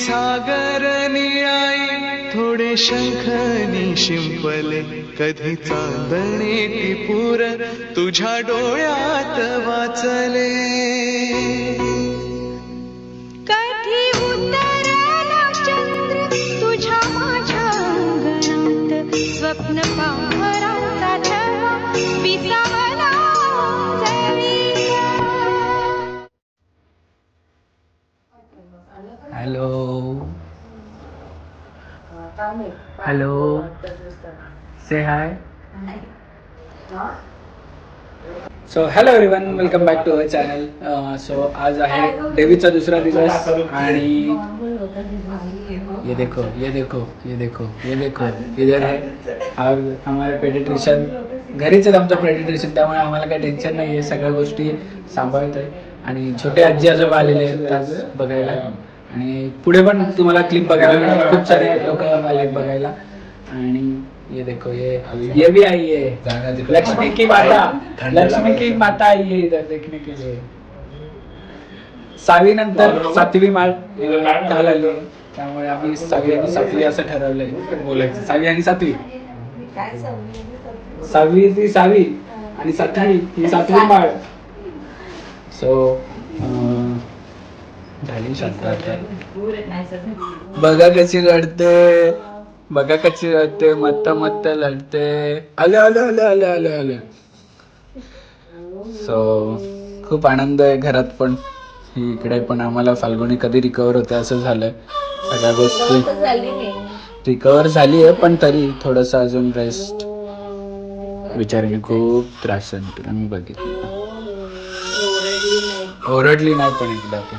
सागर निळाई थोडे शंखनी शिंपले कधी चांदणे ती पुर तुझ्या डोळ्यात वाचले. कधी उतरला चंद्र तुझ्या माझ्या अंगणात? स्वप्न पाहराचा छळा विसावला hello say hi so hello everyone welcome back to our channel so Uh, आज आहे देवीचा दुसरा दिवस आणि ये देखो ये देखो ये देखो ये देखो इधर है. और हमारे पेडिट्रिशन घरीच आहेत आमचं पेडिट्रिशन त्यामुळे आम्हाला काही टेन्शन नाही आहे सगळ्या गोष्टी सांभाळत आहे आणि छोटे आजी आजोबा आलेले आहेत आज बघायला. आणि पुढे पण तुम्हाला क्लिप बघायला. खूप सारे लोक आले बघायला. आणि ये देखो ये ये भी आई है लक्ष्मी की माता. लक्ष्मी की माता आई है इधर देखने के लिए. सहावी नंतर सातवी माळ काल आली त्यामुळे आम्ही सहावी आणि सातवी असं ठरवलंय. बोलायचं. सहावी आणि सातवी. सहावी ती सहावी आणि सातवी ही सातवी माळ. सो झाली शांत आता. बघा कशी रडते. बघा कशी रडते. मत्त मत्त लढते. आले आले आले आले आले आले. सो खूप आनंद आहे घरात पण. ही इकडे पण आम्हाला फाल्गुनी कधी रिकवर होते असं झालंय. सगळ्या गोष्टी रिकवर झाली आहे पण तरी थोडस अजून रेस्ट विचाराने खूप त्रास आहे. आम्ही बघितलं. ओरडली नाही पण एकदा पण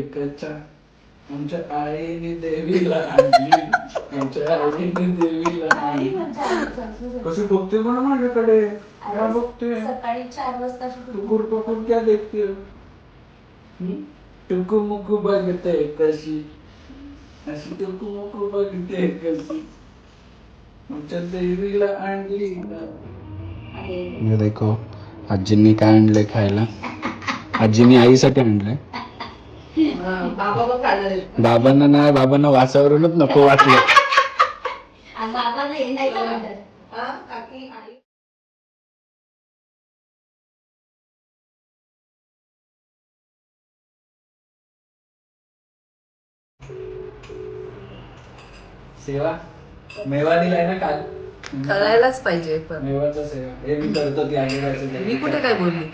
कच्चा आमच्या आईने देवीला आणली. आमच्या आईने देवीला आणली. कशी बघते पण माझ्याकडे? काय बघते? सकाळी चार वाजता टुकुर टुकुर क्या देखते हो? हम्म? टुकू मुकू बघते कशी. अशी टुकू मुकू बघते कशी. आमच्या देवीला आणली. ये देखो आजींनी काय आणलंय खायला? आजीने आईसाठी आणलंय. बाबांना नाही बाबांना वासावरूनच नको म्हणतात? सेवा? मेवा दिलाय ना काल? करायलाच पाहिजे पण. मेवाचा सेवा. हे मी करतो ती जायचं मी कुठे काय बोलली?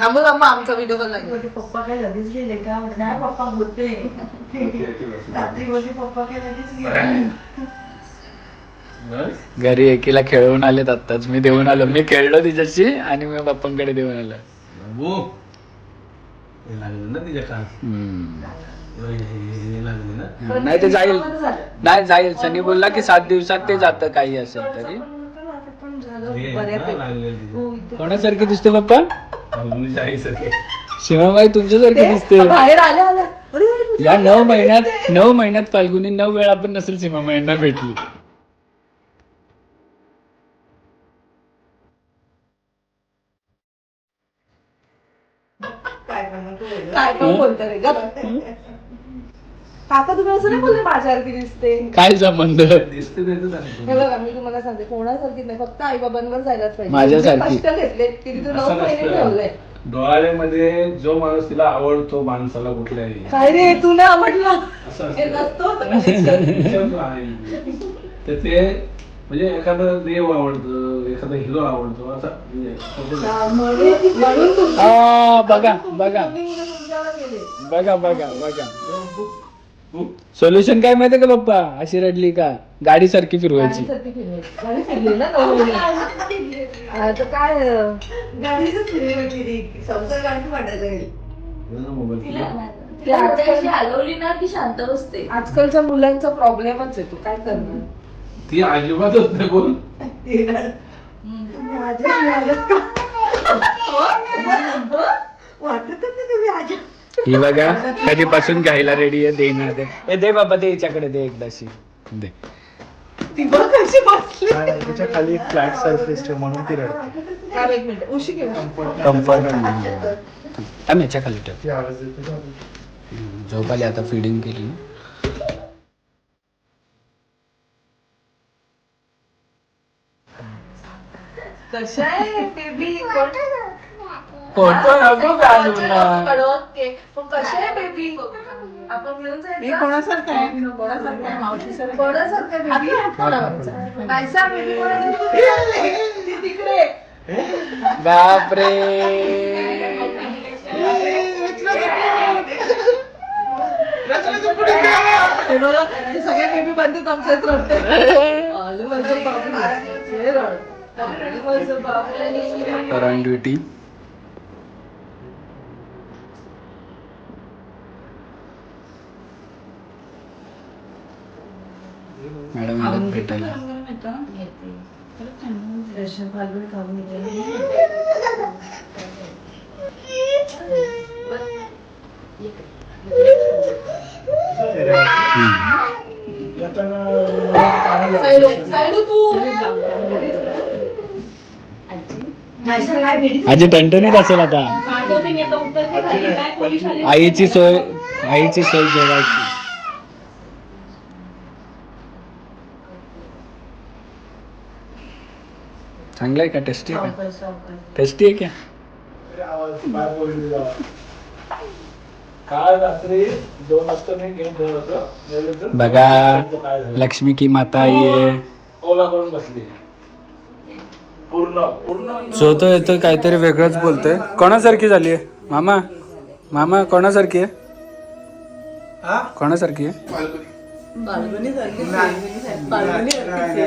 थांब थांब आमचा व्हिडिओ कॉल लागेल पप्पा काय लगेच गेले का नाही पप्पा होते रात्री बोलली पप्पा काय लगेच गेले घरी एकीला खेळवून आलेत आत्ताच. मी देऊन आलो. मी खेळलो तिच्याशी आणि मी बाप्पांकडे देऊन आलो. नाही ते जाईल. नाही जाईल. सनी बोलला की सात दिवसात ते जातं काही असेल तरी. पण झालं. बऱ्यापैकी. कोणासारखी दिसते बाप्पा? शिवाबाई तुमच्यासारखी दिसते. बाहेर आल्या आल्या. अरे, अरे, या नऊ महिन्यात नऊ महिन्यात फाल्गुनी नऊ वेळा पण नसेल सीमाबाईंना भेटली. काय पण बोलतो रे गप. काका तुम्ही असं नाही बोलले माझ्यासारखी दिसते. काय संबंध? हे बघा मी तुम्हाला सांगते कोणासारखी नाही फक्त आई बाबांवर जायलाच पाहिजे. माझ्यासारखी. कष्ट घेतले तिने तर नऊ महिने ठेवलंय. डोळ्यामध्ये जो माणूस तिला आवडतो माणसाला कुठल्याही. काय रे तू नाही आवडला? असं हे असतं. नसतो connection. शब्द आहे. तर ते म्हणजे एखादा देव आवडतं एखादा हिरो आवडतो असा म्हणजे म्हणून तुमची आ, बघा बघा. गेले. बघा बघा बघा. सोल्युशन काय माहितीये का पप्पा? अशी रडली का? गाडी सारखी फिरवायची. गाडीसारखी फिरवायची. गाडी फिरली ना नऊ महिने. आता काय अं, गाडीच फिरली संसार गाडी वाटायला गेली तिला ते आजकाल- त्याच्याशी हलवली ना की शांत बसते. आजकालच्या मुलांचा प्रॉब्लेमच आहे तू. काय करणार? ती अजिबातच नाही बोल माझ्या मिळालं का? वाटत नाही तुम्ही आज ही बघा कधीपासून घ्यायला रेडी आहे देणार दे ए दे बाबा दे हिच्याकडे दे एकदाशी दे. ती बघ कशी बसली. त्याच्याखाली एक फ्लॅट सरफेस आहे म्हणून ती रडते. थांब एक मिनिट उशी घेऊ कम्फर्ट आम्ही याच्या खाली ठेव. ती आवाज देते हम्म, झोप आली आता फिडिंग केली. कशा आहे बेबी फोटो नको ना. कळवते पण कशा आहे बेबी आपण मिळून जायचं मी कोणासारखं आहे कोणासारखं आहे मावशीसारखं कोणासारखं आहे बेबी पैसा बेबी कोणासारखं ती तिकडे बापरे हे बघा, हे सगळे बेबी बनते आमच्यात रडते आलू माझं बाबू हे रड आलू माझं बाबू ऑन ड्युटी मॅडम आल्यात भेटायला. आजी टणटणीत असेल आता. आईची सोय आईची सोय जेवायची. चांगलं आहे का? टेस्टी आहे का? टेस्टी आहे क्या? काल रात्री दोन वाजता मी गेम खेळत होतो. गेलो तर बघा काय झालं? लक्ष्मी की माता आहे ओला करून बसली. पूर्ण पूर्ण. जो तो येतोय काहीतरी वेगळंच बोलतोय. कोणासारखी झाली आहे मामा? मामा कोणासारखी आहे? कोणासारखी आहे? सारखी सारखी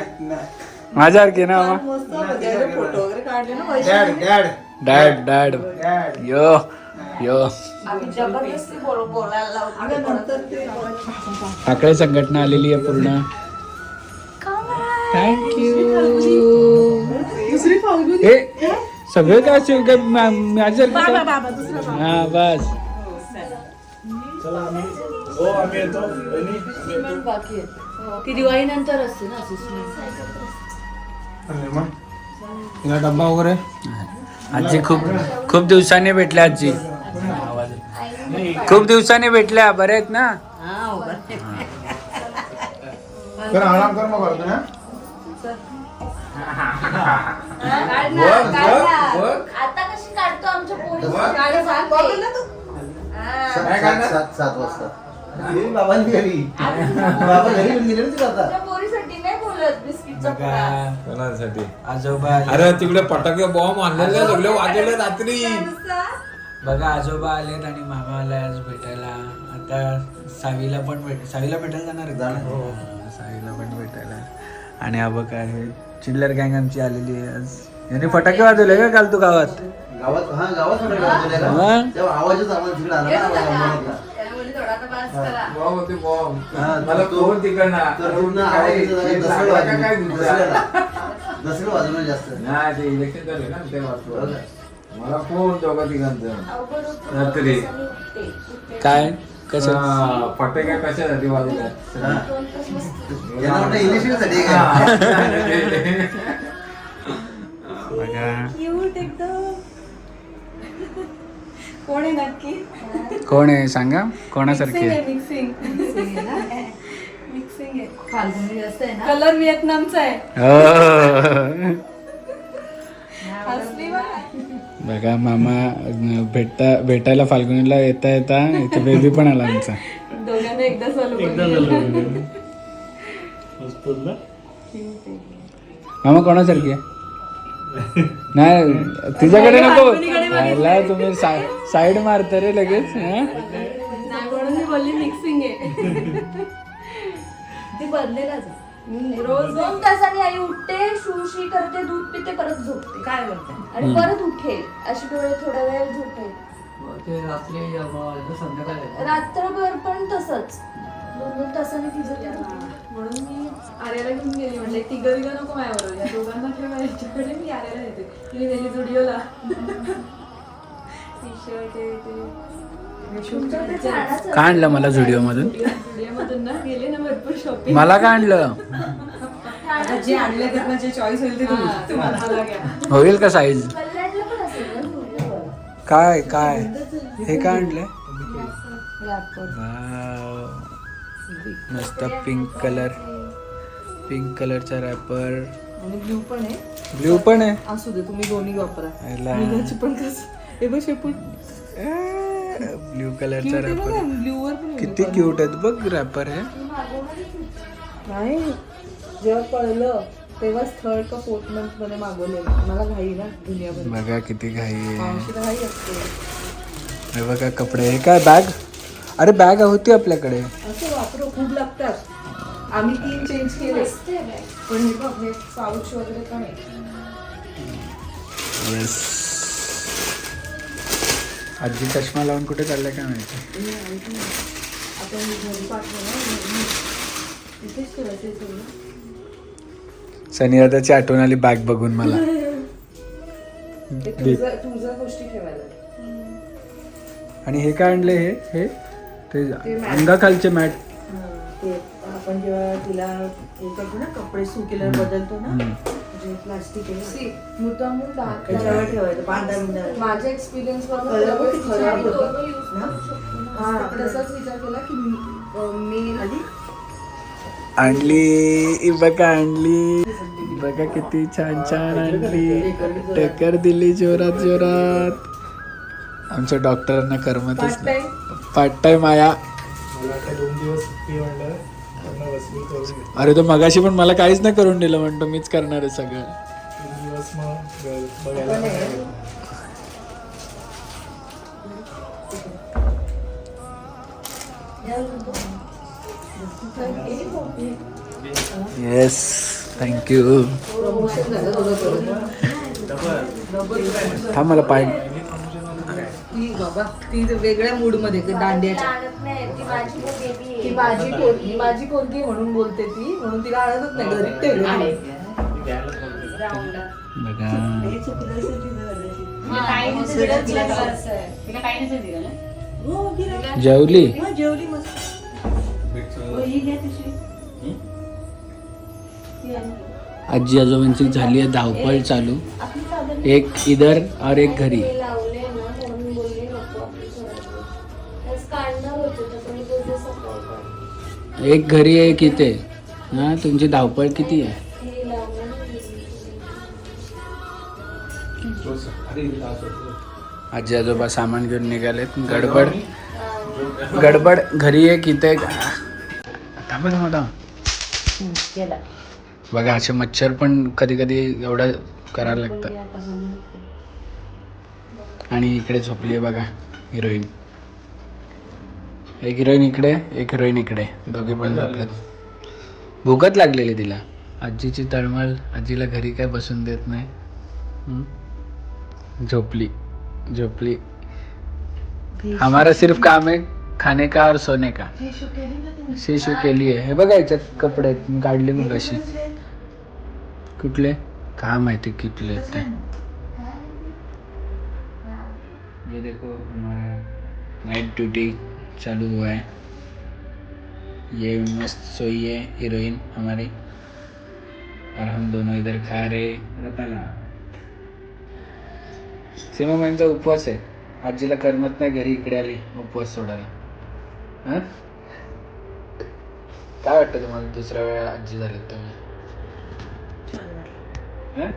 माझ्यासारखी ना मामा मस्त वगैरे फोटो वगैरे काढले ना Vaishali dad dad. Yo yo. आम्ही जबरदस्ती बोल- बोलायला लावतो. नंतर ते टाकळे संघटना आलेली आहे पूर्ण. थँक्यू दुसरी फाल्गुनी. ए सगळे काय असे काय मा- माझ्यासारखी का? हा बस. चला आम्ही हो आम्ही येतो. वहिनी, आम्ही येतो. बाकी आहे ती दिवाळी नंतर असते ना assessment. डब्बा वगैरे? आजी खूप खूप दिवसांनी भेटल्या आजी. खूप दिवसांनी भेटल्या बरे आहेत ना? तर आराम कर मग करतो ना आता कशी काढतो आमच्या पोरी? गाडी सांगते. सात सात वाजता. बाबांनी घरी. बाबा घरी येऊन गेले ना तिला आता? पोरीसाठी नाही बोलत बिस्किटचा कोणासाठी? आजोबा अरे तिकडे फटाके बॉम्ब आणलेले सगळे वाजवले रात्री. बघा आजोबा आलेत आणि मामा आला आज भेटायला. आता सावीला पण भेट सावीला भेटायला जाणार आहेत जाणार. हो. सावीला पण भेटायला. आणि हा बघ आहे चिल्लर गँग आमची आलेली आहे आज. यांनी फटाके वाजवले का काल तू गावात? गावात हा गावात फटाके वाजवले का? मग? तेव्हा आवाजच आम्हाला तिकडे आला ना आवाज आम्हाला. होते बॉम्ब हा, मला हे दसरं वाजवलं. दसरं वाजवलं जास्त. नाही ते इलेक्शन झाले ना ते. बरोबर. मला फोन दोघा तिघांचा. रात्री. काय? कसं हा, फटाके कशासाठी वाजवले हा. दोन कोण आहे नक्की? कोण आहे सांगा? कोणासारखी आहे? मिक्सिंग मिक्सिंग आहे. फाल्गुनी जास्त आहे ना? कलर व्हिएतनामचा आहे. हो. बघा. मामा भेटता भेटायला फाल्गुनीला येता येता इथे बेबी पण आला आमचा. दोघांना एकदा एकदा मामा कोणासारखी आहे? नाही तिच्याकडे नको. आला तुम्ही साईड मारता रे लगेच बोलली मिक्सिंग ती रोज दोन तासांनी आई उठते शूशी करते दूध पिते परत झोपते. काय बोलते? आणि परत उठेल. अशी डोळे थोड्या वेळ झोपेल. ते रात्री संध्याकाळी. रात्रभर पण तसंच. दोन दोन तासांनी तिचं ती झोपते. म्हणून मी आर्याला घेऊन गेली. तिघं तिघं नको माझ्याबरोबर या. दोघांना ठेवा याच्याकडे मी आर्याला येते मी गेली जुडिओला. टी शर्ट हे ते तुमचं ते झाडाचं का आणलं मला झुडिओ मधून जुडिओ मधून? ना गेले ना भरपूर शॉपिंग मला का आणलं? जे आणले त्यातनं जे चॉईस होईल ते तुम्ही तुम्हाला होईल का साईज कल्याणला पण असेल ना तुझ्यावर. काय काय? हे काय आणलंय. वाव. मस्त पिंक कलर पिंक कलरचा रॅपर आणि ब्ल्यू पण आहे. ब्ल्यू पण आहे? असू दे तुम्ही दोन्ही वापरा. मुलाची पण कसं हे बघ शेपूट ब्ल्यू कलरचा रॅपर ब्ल्यू वर पण किती क्यूट आहेत बघ रॅपर हे. नाही जेव्हा कळलं तेव्हाच थर्ड का फोर्थ मंथमध्ये मागवलेलं मला घाई ना दुनियाभर. बघा किती घाई आहे. मावशीला घाई असते. हे बघा कपडे हे काय बॅग अरे बॅग होती आपल्याकडे. असं वापरू खूप लागतात. आम्ही तीन चेंज केले. पण हे बघ हे पाऊच वगैरे पण आहे. आजी चष्मा लावून कुठे चाललाय काय माहिती? आपण घरी सनी दादाची आठवण आली बॅग बघून मला. ते तुझं तुझं गोष्टी ठेवायला. आणि हे काय आणले हे? हे? ते अंगाखालचे मॅट. ते आपण जेव्हा तिला हे करतो ना कपडे सुकेल्यावर बदलतो ना प्लास्टिक आहे मुद्दामून दाखव. त्याच्यावर ठेवायचं पांढऱ्या बिंढऱ्या माझ्या एक्सपिरियन्स कलर पण किती खराब होतो? हा तसाच विचार केला की मी अं, मी आधी? आणली बघा आणली. बघा किती छान छान आणली. टक्कर दिली जोरात जोरात. आमच्या डॉक्टरांना करमतच नाही. पार्ट टाइम आया. अरे तो मगाशी पण मला काहीच नाही करून दिलं म्हणतो मीच करणार आहे सगळं. येस थँक्यू थांब मला पाय ती बाबा ती वेगळ्या मूडमध्ये दांड्याच्या. ती माझी बेबी ती माझी पोरगी माझी पोरगी म्हणून बोलते ती म्हणून तिला आणतच नाही घरी ठेवली बघा. जेवली? आजी आजोबांची झाली आहे धावपळ चालू. एक इधर और एक घरी. एक घरी एक इथे. ना तुमची धावपळ किती आहे? आजी आजोबा सामान घेऊन निघालेत. गडबड. गडबड घरी एक इथे थांबा थांबा थांबा. बघा असे मच्छर पण कधी कधी एवढं करायला लागतं आणि इकडे झोपली आहे बघा हिरोईन. एक हिरोईन इकडे एक हिरोईन इकडे. दोघे पण झोपलेत. भूकच लागलेली तिला. आजीची तळमळ आजीला घरी काय बसून देत नाही. हम्म? झोपली. झोपली. हमारा सिर्फ काम है खाने का और सोने का. शिशू केली आहे. हे बघा याच्यात कपडे काढले मग अशी. कुठले? काय माहिती कुठले ते. ये देखो हमारा नाइट ड्यूटी चालू हुआ है ये मस्त सोई है हीरोइन हमारी और हम दोनों इधर खा रहे सीमा महिनचा उपवास आहे आजीला करमत नाही घरी इकडे आली उपवास सोडायला हं? काय वाटतं तुम्हाला दुसऱ्या वेळा आजी झाली तुम्ही हं?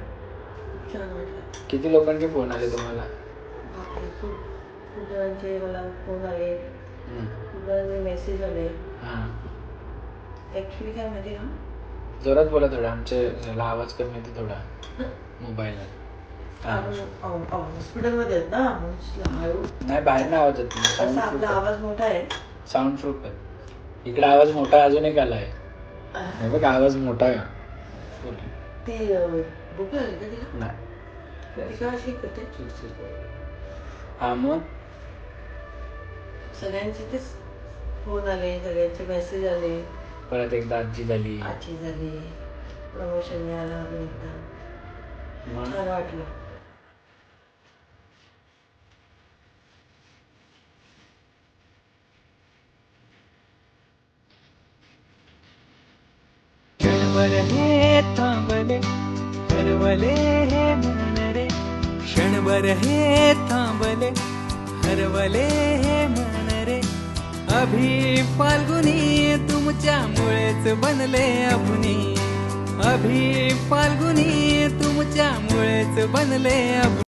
किती लोकांचे फोन आले तुम्हाला मला फोन आले हं. मेसेज आले. हां. ऍक्च्युली काय माहिती जोरात बोला थोडा ह्याला आवाज कमी येतो थोडा. मोबाईलला हां. हॉस्पिटलमध्ये आहेत ना हळू नाही बाहेर नाही आवाज येत. आपला आवाज मोठा आहे. साऊंड प्रूफ आहे. इकडे आवाज मोठा अजून एक आला आहे हे बघ आवाज मोठा आहे. ते बुक आहे का तिला? नाही. हा मग? सगळ्यांचे तेच फोन आले सगळ्यांचे मेसेज आले. परत एकदा आजी झाली. आजी झाली. प्रमोशन मिळालं अजून एकदा. मग? छान वाटलं. हे हरवले हे मन रे. क्षणभर हे थांबले हरवले हे मन रे. अभि फाल्गुनी तुमच्यामुळेच बनले अभुनी. अभि फाल्गुनी तुमच्यामुळेच बनले अभुनी.